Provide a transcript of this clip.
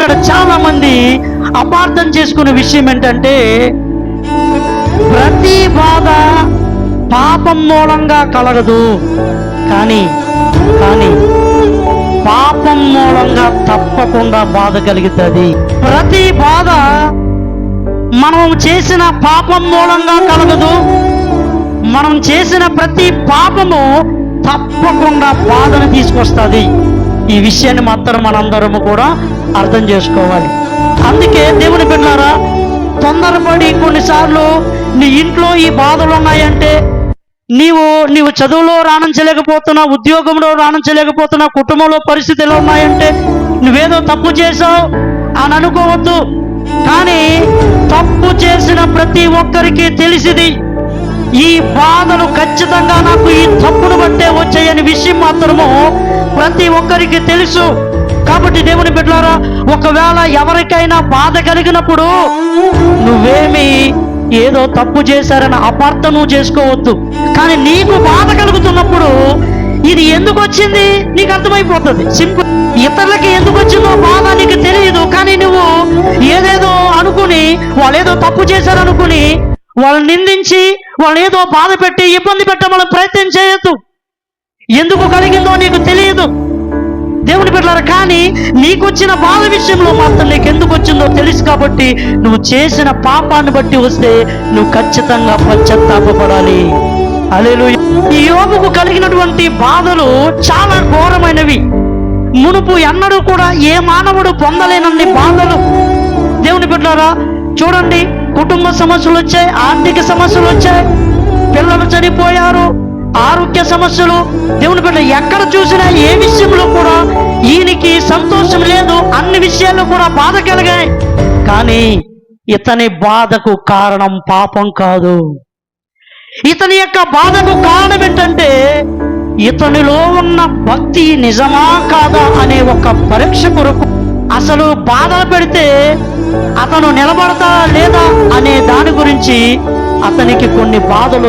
ఇక్కడ చాలా మంది అపార్థం చేసుకునే విషయం ఏంటంటే ప్రతి బాధ పాపం మూలంగా కలగదు. కానీ కానీ పాపం మూలంగా తప్పకుండా బాధ కలుగుతుంది. ప్రతి బాధ మనం చేసిన పాపం మూలంగా కలగదు. మనం చేసిన ప్రతి పాపము తప్పకుండా బాధను తీసుకొస్తుంది. ఈ విషయాన్ని మాత్రం మనందరము కూడా అర్థం చేసుకోవాలి. అందుకే దేవుని పిల్లారా తొందరపడి కొన్నిసార్లు నీ ఇంట్లో ఈ బాధలు ఉన్నాయంటే నీవు నీవు చదువులో రాణించలేకపోతున్నావు ఉద్యోగంలో రాణించలేకపోతున్నావు కుటుంబంలో పరిస్థితులు ఉన్నాయంటే నువ్వేదో తప్పు చేసావు అని అనుకోవద్దు. కానీ తప్పు చేసిన ప్రతి ఒక్కరికి తెలిసింది ఈ బాధలు ఖచ్చితంగా నాకు ఈ తప్పును బట్టే వచ్చాయని విషయం మాత్రము ప్రతి ఒక్కరికి తెలుసు. కాబట్టి దేవుని బిడ్డారా ఒకవేళ ఎవరికైనా బాధ కలిగినప్పుడు నువ్వేమి ఏదో తప్పు చేశారని అపార్థం నువ్వు చేసుకోవద్దు. కానీ నీకు బాధ కలుగుతున్నప్పుడు ఇది ఎందుకు వచ్చింది? నీకు అర్థమైపోతుంది. సింపుల్ ఇతరులకి ఎందుకు వచ్చిందో బాధ నీకు తెలియదు కానీ నువ్వు ఏదేదో అనుకుని వాళ్ళు ఏదో తప్పు చేశారనుకుని వాళ్ళని నిందించి వాళ్ళని ఏదో బాధ పెట్టి ఇబ్బంది పెట్టమని ప్రయత్నం చేయొద్దు. ఎందుకు కలిగిందో నీకు తెలియదు. దేవుని బిడ్డలారా కానీ నీకు వచ్చిన బాధ విషయంలో మాత్రం నీకు ఎందుకు వచ్చిందో తెలుసు కాబట్టి నువ్వు చేసిన పాపాన్ని బట్టి వస్తే నువ్వు ఖచ్చితంగా పశ్చాత్తాపడాలి అలేలు ఈ యోగుకు కలిగినటువంటి బాధలు చాలా ఘోరమైనవి. మునుపు ఎన్నడూ కూడా ఏ మానవుడు పొందలేనన్ని బాధలు. దేవుని బిడ్డారా చూడండి కుటుంబ సమస్యలు వచ్చాయి ఆర్థిక సమస్యలు వచ్చాయి. పిల్లలు చనిపోయారు ఆరోగ్య సమస్యలు. దేవుని బిడ్డ ఎక్కడ చూసినా ఏ విషయంలో కూడా ఈయనకి సంతోషం లేదు అన్ని విషయాల్లో కూడా బాధ కలిగాయి. కానీ ఇతని బాధకు కారణం పాపం కాదు. ఇతని యొక్క బాధకు కారణం ఏంటంటే ఇతనిలో ఉన్న భక్తి నిజమా కాదా అనే ఒక పరీక్ష కొరకు అసలు బాధలు పెడితే అతను నిలబడతా లేదా అనే దాని గురించి అతనికి కొన్ని బాధలు